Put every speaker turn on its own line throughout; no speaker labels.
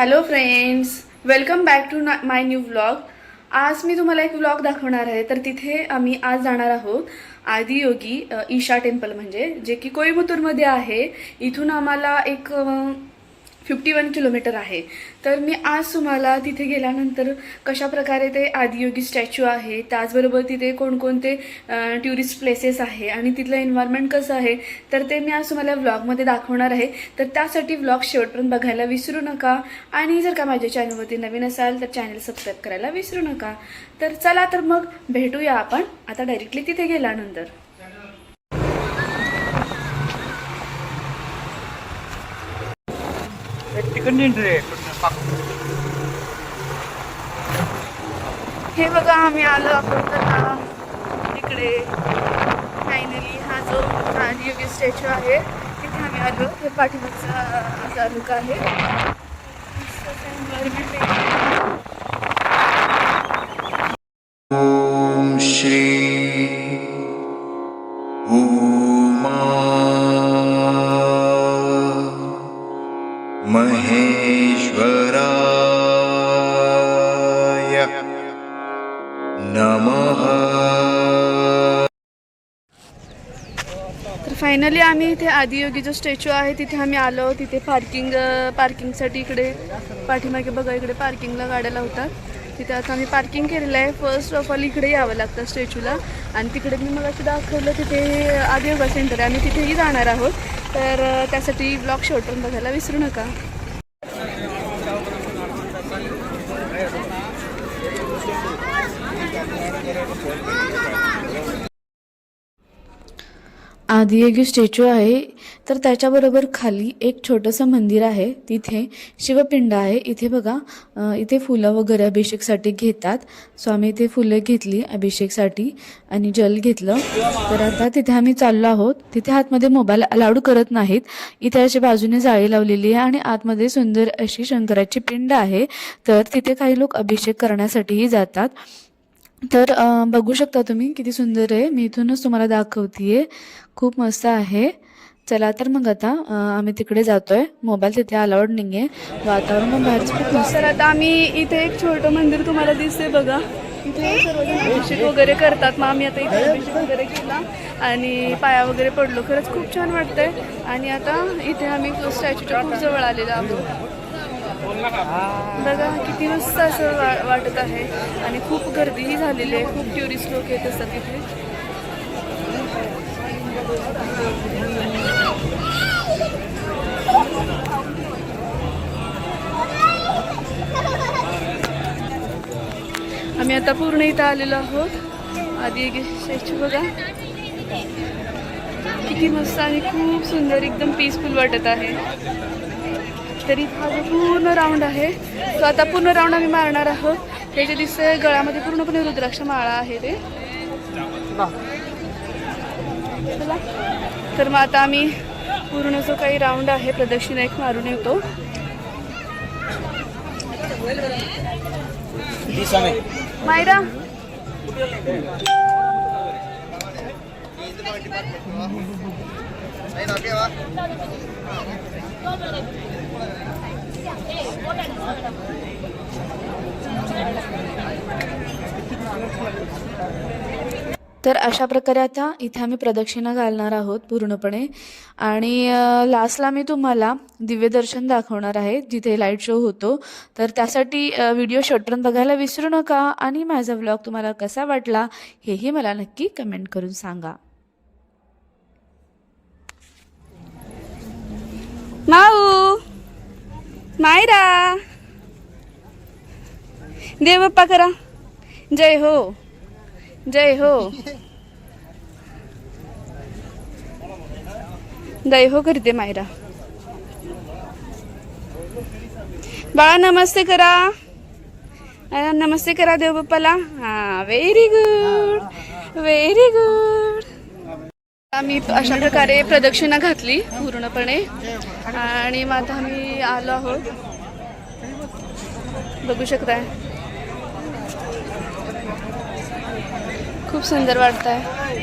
Hello friends welcome back to my new vlog आज मी तुम्हाला एक व्लॉग दाखवणार आहे. तर तिथे आम्ही आज जाणार आहोत आदियोगी ईशा टेम्पल म्हणजे जे की कोईमतूरमध्ये आहे. इथून आम्हाला एक फिफ्टी वन किलोमीटर आहे. तर मी आज तुम्हाला तिथे गेल्यानंतर कशा प्रकारे ते आदियोगी स्टॅच्यू आहे त्याचबरोबर तिथे कोणकोणते टुरिस्ट प्लेसेस आहे आणि तिथलं एन्व्हायरमेंट कसं आहे तर ते मी आज तुम्हाला व्लॉगमध्ये दाखवणार आहे. तर त्यासाठी व्लॉग शेवटपर्यंत बघायला विसरू नका आणि जर का माझ्या चॅनलवरती नवीन असाल तर चॅनल सबस्क्राईब करायला विसरू नका. तर चला तर मग भेटूया आपण आता डायरेक्टली तिथे गेल्यानंतर.
तिकडून
हे बघा आम्ही आलो आपण आता इकडे. फायनली हा जो योगी स्टॅच्यू आहे तिथे आम्ही आलो. हे पाठीमागचा तालुका आहे. आम्ही इथे आदियोगी जो स्टॅच्यू आहे तिथे आम्ही आलो. तिथे पार्किंग पार्किंगसाठी इकडे पाठीमागे बघा इकडे पार्किंगला गाड्या लावतात. तिथे आता आम्ही पार्किंग केलेलं आहे. फर्स्ट ऑफ ऑल इकडे यावं लागतं स्टॅच्यूला. आणि तिकडे मी मला मग दाखवलं तिथे आदियोगा सेंटर आहे. आम्ही तिथेही जाणार आहोत. तर त्यासाठी ब्लॉग शेवटून बघायला विसरू नका. आधी एक स्टॅच्यू आहे तर त्याच्याबरोबर खाली एक छोटंसं मंदिर आहे. तिथे शिवपिंड आहे. इथे बघा इथे फुलं वगैरे अभिषेकसाठी घेतात. सो आम्ही इथे फुलं घेतली अभिषेकसाठी आणि जल घेतलं. तर आता तिथे आम्ही चाललो आहोत. तिथे आतमध्ये मोबाईल अलाउड करत नाहीत. इथे अशी बाजूने जाळी लावलेली आहे आणि आतमध्ये सुंदर अशी शंकराची पिंड आहे. तर तिथे काही लोक अभिषेक करण्यासाठीही जातात. तर बघू शकता तुम्ही किती सुंदर आहे. मी इथूनच तुम्हाला दाखवतीये. खूप मस्त आहे. चला तर मग आता आम्ही तिकडे जातोय. मोबाईल तिथे अलाउड नाही आहे वातावरण पण मस्त तर आता आम्ही इथे एक छोटं मंदिर तुम्हाला दिसते बघा. इथे सर्वजण अभिषेक वगैरे करतात. मग आम्ही आता इथे अभिषेक वगैरे केला. आणि पाया वगैरे पडलो. खरंच खूप छान वाटतंय. आणि आता इथे आम्ही स्टॅच्यूच्या खूप जवळ आलेलो आहोत. बघा किती मस्त असं वा- वाटत आहे. आणि खूप गर्दीही झालेली आहे. खूप टुरिस्ट लोक येत असतात तिथे आम्ही आता पूर्ण इथं आलेलो आहोत. आधी एक बघा. किती मस्त आणि खूप सुंदर एकदम पीसफुल वाटत आहे. तरी हा जो पूर्ण राऊंड आहे तो आता पूर्ण राऊंड आम्ही मारणार आहोत. हे जे दिसतंय गळ्यामध्ये पूर्णपणे रुद्राक्ष माळा आहे ते. तर मग आता आम्ही पूर्ण जो काही राऊंड आहे प्रदक्षिणा एक मारून येतो. मायरा. तर अशा प्रकारे आता इथे आम्ही प्रदक्षिणा घालणार आहोत पूर्णपणे. आणि लास्टला मी तुम्हाला दिव्यदर्शन दाखवणार आहे जिथे लाइट शो होतो. तर त्यासाठी व्हिडिओ शेवटपर्यंत बघायला विसरू नका आणि माझा व्लॉग तुम्हाला कसा वाटला हेही मला नक्की कमेंट करून सांगा. माऊ! मायरा. देव बाप्पा करा. जय हो. जय हो. जय हो करते मायरा. बाळा नमस्ते करा. नमस्ते करा देव बाप्पाला हा व्हेरी गुड व्हेरी गुड आम्ही अशा प्रकारे प्रदक्षिणा घातली पूर्णपणे. आणि मग आता आम्ही आलो आहोत. बघू शकताय. खूप सुंदर वाटत आहे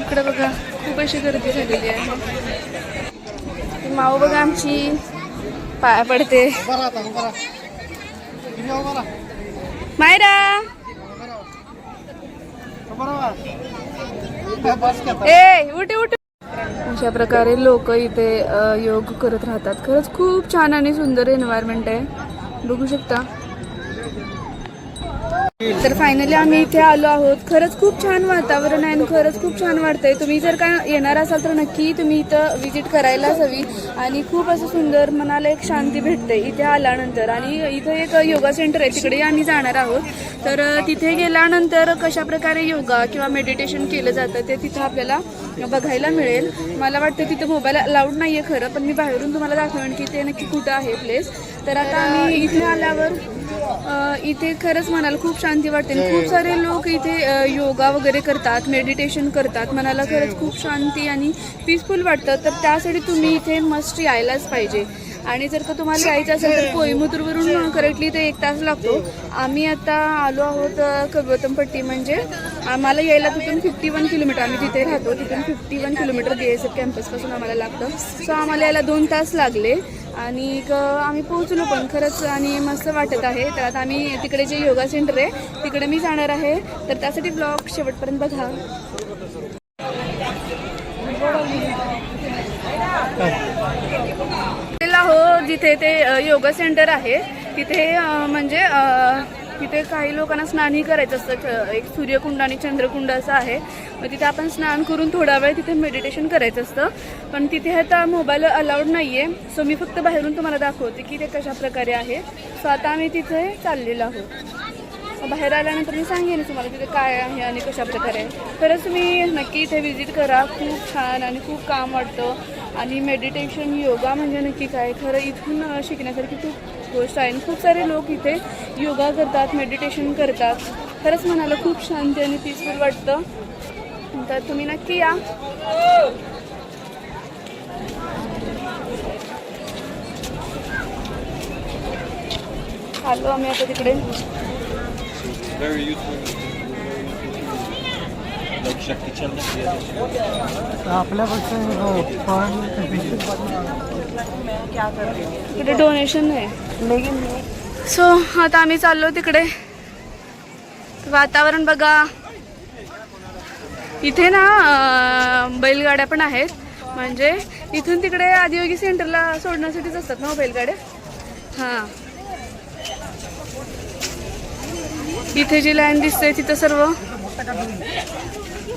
इकडे बघा खूप अशी गर्दी झालेली आहे. माऊ बघा आमची. पाया पडते. मायरा! ए उठे उठे. अशा प्रकारे लोक इथे योग करत राहतात. खरंच खूप छान आणि सुंदर एन्व्हायरमेंट आहे. बघू शकता. तर फायनली आम्ही इथे आलो आहोत. खरंच खूप छान वातावरण आहे आणि खरंच खूप छान वाटतंय. तुम्ही जर का येणार असाल तर नक्की तुम्ही इथं व्हिजिट करायलाच हवी. आणि खूप असं सुंदर मनाला एक शांती भेटते इथे आल्यानंतर. आणि इथं एक योगा सेंटर आहे तिकडे आम्ही जाणार आहोत. तर तिथे गेल्यानंतर कशा प्रकारे योगा किंवा मेडिटेशन केलं जातं ते तिथं आपल्याला बघायला मिळेल. मला वाटतं तिथं मोबाईल अलाउड नाही आहे खरं पण मी बाहेरून तुम्हाला दाखवेन की ते नक्की कुठं आहे प्लेस तर आता आम्ही इथे आल्यावर इथे खरंच मनाला खूप शांती वाटते आणि खूप सारे लोक इथे योगा वगैरे करतात मेडिटेशन करतात. मनाला खरंच खूप शांती आणि पीसफुल वाटतं. तर त्यासाठी तुम्ही इथे मस्ट यायलाच पाहिजे. आणि जर का तुम्हाला यायचं असेल तर कोईमुतूरवरून करेक्टली ते एक तास लागतो. आम्ही आता आलो आहोत अ, म्हणजे आम्हाला यायला तिथून फिफ्टी वन किलोमीटर आम्ही जिथे राहतो तिथून fifty one kilometre B S F कॅम्पसपासून आम्हाला लागतं. सो आम्हाला यायला दोन तास लागले. आणि आम्ही पोहोचलो पण. खरंच आणि मस्त वाटत आहे. तर आता आम्ही तिकडे जे योगा सेंटर आहे तिकडे मी जाणार आहे. तर त्यासाठी ब्लॉग शेवटपर्यंत बघा. हो जिथे ते योगा सेंटर आहे. तिथे म्हणजे तिथे काही लोकांना स्नानही करायचं असतं. एक सूर्यकुंड आणि चंद्रकुंड असं आहे. मग तिथे आपण स्नान करून थोडा वेळ तिथे मेडिटेशन करायचं असतं. पण तिथे आता मोबाईल अलाउड नाही आहे सो मी फक्त बाहेरून तुम्हाला दाखवते की ते कशा प्रकारे आहे. सो आता आम्ही तिथे चाललेलो आहोत. बाहेर आल्यानंतर मी सांगेन तुम्हाला तिथे काय आहे आणि कशा प्रकारे आहे. खरंच तुम्ही नक्की इथे व्हिजिट करा. खूप छान आणि खूप काम वाटतं. आणि मेडिटेशन योगा म्हणजे नक्की काय? खरं इथून शिकण्यासारखी खूप गोष्ट आहे. आणि खूप सारे लोक इथे योगा करतात मेडिटेशन करतात. खरंच मनाला खूप शांती आणि पीसफुल वाटतं. तर तुम्ही नक्की या. आलो आम्ही आता तिकडे.
हो पण
डोनेशन आहे. सो आता आम्ही चाललो तिकडे. वातावरण बघा. इथे ना बैलगाड्या पण आहेत. म्हणजे इथून तिकडे आदियोगी सेंटरला सोडण्यासाठीच असतात ना हो बैलगाड्या हां. इथे जी लाईन दिसते तिथं सर्व.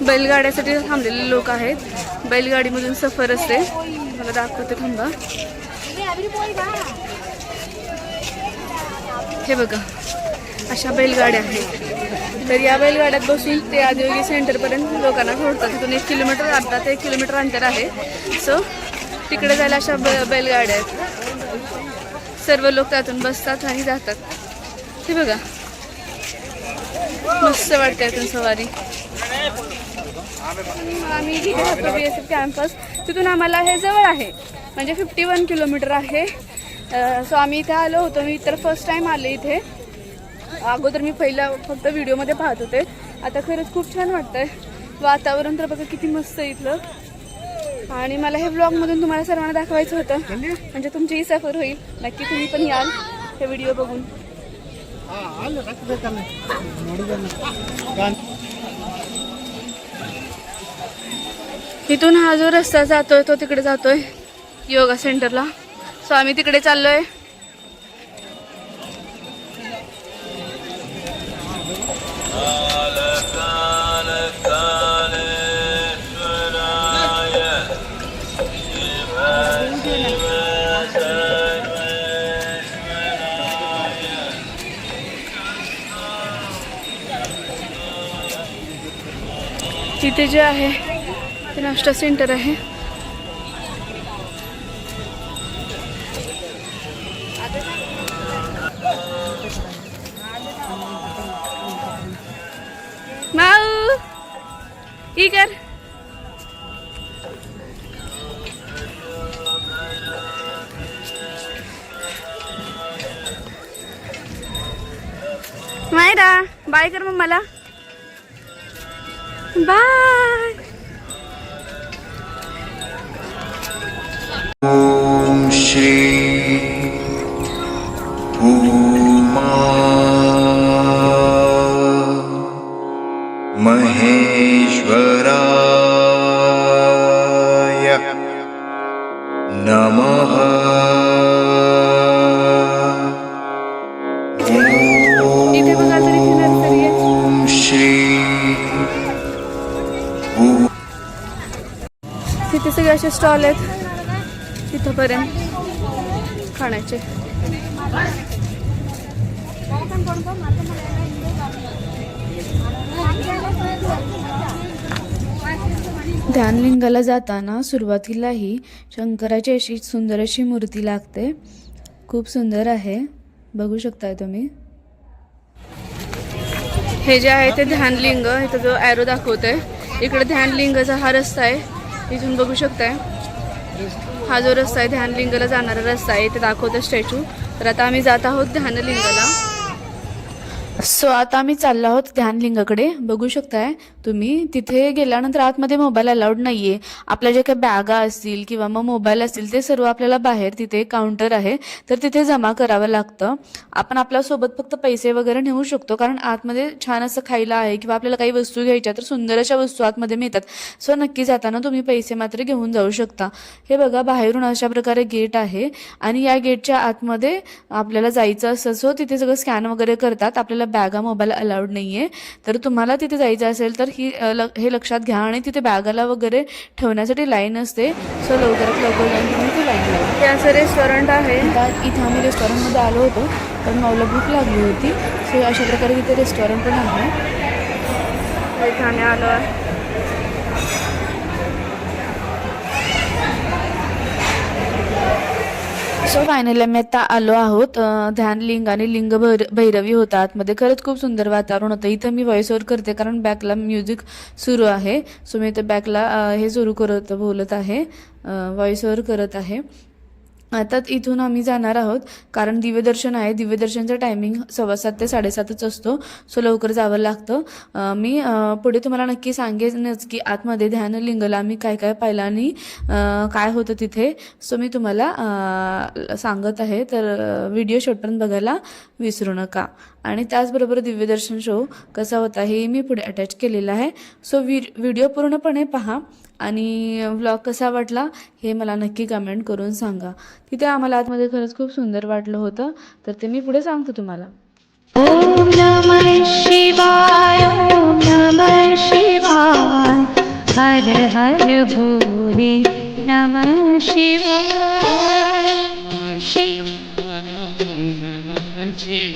बैलगाड्यासाठी थांबलेले लोक आहेत. बैलगाडीमधून सफर असते. मला दाखवते थांबा. हे बघा अशा बैलगाड्या आहेत. तर या बैलगाड्यात बसून ते आदिवासी सेंटरपर्यंत लोकांना सोडतात. तिथून एक किलोमीटर अर्धा ते एक किलोमीटर अंतर आहे. सो तिकडे जायला अशा ब बैलगाड्या आहेत. सर्व लोक त्यातून बसतात आणि जातात. हे बघा. मस्त वाटते यातून सवारी. आम्ही जिथे राहतो बी एस एफ कॅम्पस तिथून आम्हाला हे जवळ आहे. म्हणजे फिफ्टी वन किलोमीटर आहे सो आम्ही इथे आलो होतो. मी तर फर्स्ट टाईम आले इथे. अगोदर मी पहिला फक्त व्हिडिओमध्ये पाहत होते. आता खरंच खूप छान वाटतंय. वातावरण तर बघा किती मस्त आहे इथलं. आणि मला हे ब्लॉगमधून तुम्हाला सर्वांना दाखवायचं होतं. म्हणजे? तुमचीही सफर होईल. नक्की तुम्ही पण याल हे व्हिडिओ बघून. इथून हा जो रस्ता जातोय तो तिकडे जातोय. योगा सेंटरला. सो आम्ही तिकडे चाललोय. तिथे जे आहे नाश्ता सेंटर आहे. माऊ ही कर. मायरा बाय कर मग मला. बाय.
भूमा महेश्वराय नमः।
तिथे सगळे असे स्टॉल आहेत. तिथंपर्यंत खाण्याचे. ध्यानलिंगाला जाताना सुरुवातीलाही शंकराची अशी सुंदर अशी मूर्ती लागते. खूप सुंदर आहे. बघू शकताय तुम्ही. हे जे आहे ते ध्यानलिंग. इथं जो ॲरो दाखवतोय. इकडे ध्यानलिंगाचा हा रस्ता आहे. इथून बघू शकताय. हा जो रस्ता आहे ध्यानलिंगाला जाणारा रस्ता आहे इथे दाखवतो स्टॅच्यू. तर आता आम्ही जात आहोत ध्यानलिंगाला. सो आता आम्ही चाललो आहोत ध्यानलिंगाकडे. बघू शकताय तुम्ही तिथे गेल्यानंतर आतमध्ये मोबाईल अलाउड नाहीये. आपल्या जे काही बॅगा असतील किंवा मग मोबाईल असतील ते सर्व आपल्याला बाहेर तिथे काउंटर आहे. तर तिथे जमा करावं लागतं. आपण आपल्यासोबत फक्त पैसे वगैरे नेऊ शकतो कारण आतमध्ये छान असं खायला आहे किंवा आपल्याला काही वस्तू घ्यायच्या तर सुंदर अशा वस्तू आतमध्ये मिळतात. सो नक्की जाताना तुम्ही पैसे मात्र घेऊन जाऊ शकता. हे बघा बाहेरून अशा प्रकारे गेट आहे आणि या गेटच्या आतमध्ये आपल्याला जायचं असं सो तिथे सगळं स्कॅन वगैरे करतात. आपल्याला बॅगा मोबाईल अलाउड नाही आहे तर तुम्हाला तिथे जायचं असेल तर ही अ, ल हे लक्षात घ्या आणि तिथे बॅगाला वगैरे ठेवण्यासाठी लाईन असते. सो लवकरात लवकर जाऊन तुम्ही ती लाईन लावा. हे असं रेस्टॉरंट आहे इथं आम्ही रेस्टॉरंटमध्ये आलो होतो पण मला भूक लागली होती. सो अशा प्रकारे तिथे रेस्टॉरंट पण आहे. इथं आम्ही आलो आहे. सो फायनली आम्ही आता आलो आहोत. ध्यान लिंग आणि लिंग भैर भैरवी होता आतमध्ये. खरंच खूप सुंदर वातावरण होतं. इथं मी व्हॉइस ओव्हर करते कारण बॅकला म्युझिक सुरू आहे. सो मी इथं बॅकला हे सुरू करत बोलत आहे. व्हॉइस ओव्हर करत आहे. आता इथून आम्ही जाणार आहोत. कारण दिव्यदर्शन आहे. दिव्यदर्शनचा टायमिंग सव्वा सात ते साडेसातच असतो. सो लवकर जावं लागतं. मी पुढे तुम्हाला नक्की सांगेनच की आतमध्ये ध्यान लिंगला आम्ही काय काय पाहिलं आणि काय होतं तिथे. सो मी तुम्हाला सांगत आहे. तर व्हिडिओ शेवटपर्यंत बघायला विसरू नका. आणि त्याचबरोबर दिव्यदर्शन शो कसा होता हे मी पुढे अटॅच केलेला आहे. सो व्हि व्हिडिओ पूर्णपणे पहा. आणि व्लॉग कसा वाटला हे मला नक्की कमेंट करून सांगा. तिथे आम्हाला आतमध्ये खरंच खूप सुंदर वाटलं होतं. तर ते मी पुढे सांगतो तुम्हाला.
ॐ नमः शिवाय ॐ नमः शिवाय हर हर भोले नमः शिवाय। शिव शिव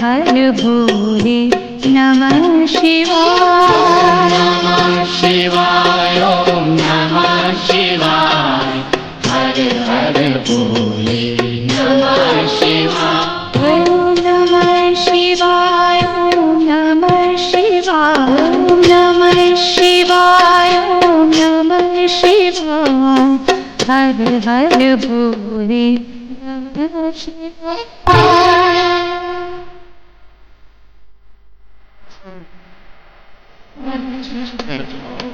हर भोले नमः शिवाय। नमः शिवाय ॐ नमः शिवाय हर हर भोले नमः शिवाय ॐ नमः शिवाय नमः शिवाय नमः शिवाय। नमः शिवाय हर हर भोले नमः शिवाय
one, two, and all.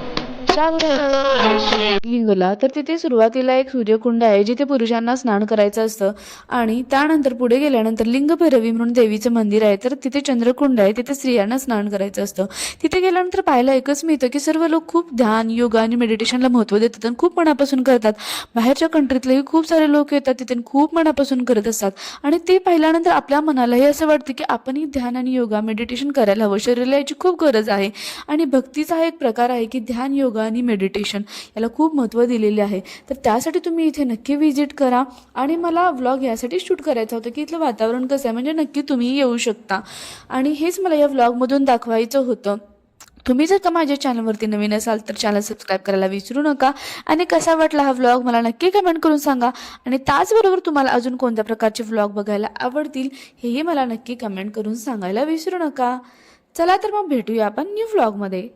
Hingla तर तिथे सुरुवातीला एक सूर्यकुंड आहे जिथे पुरुषांना स्नान करायचं असतं. आणि त्यानंतर पुढे गेल्यानंतर लिंगभैरवी म्हणून देवीचं मंदिर आहे. तर तिथे चंद्रकुंड आहे तिथे स्त्रियांना स्नान करायचं असतं. तिथे गेल्यानंतर पाहायला एकच मिळतं की सर्व लोक खूप ध्यान योगा आणि मेडिटेशनला महत्त्व देतात आणि खूप मनापासून करतात. बाहेरच्या कंट्रीतलेही खूप सारे लोक येतात तिथे खूप मनापासून करत असतात. आणि ते पाहिल्यानंतर आपल्या मनालाही असं वाटतं की आपणही ध्यान आणि योगा मेडिटेशन करायला हवं. शरीराला याची खूप गरज आहे. आणि भक्तीचा हा एक प्रकार आहे की ध्यान योगा आणि मेडिटेशन याला खूप महत्त्व दिलेले आहे. तर त्यासाठी तुम्ही इथे नक्की व्हिजिट करा आणि मला व्लॉग यासाठी शूट करायचं होतं की इथलं वातावरण कसं आहे म्हणजे नक्की तुम्ही येऊ शकता. आणि हेच मला या व्लॉगमधून दाखवायचं होतं. तुम्ही जर का माझ्या चॅनलवरती नवीन असाल तर चॅनल सबस्क्राईब करायला विसरू नका. आणि कसा वाटला हा व्लॉग मला नक्की कमेंट करून सांगा. आणि त्याचबरोबर तुम्हाला अजून कोणत्या प्रकारचे व्लॉग बघायला आवडतील हेही मला नक्की कमेंट करून सांगायला विसरू नका. चला तर मग भेटूया आपण न्यू व्लॉगमध्ये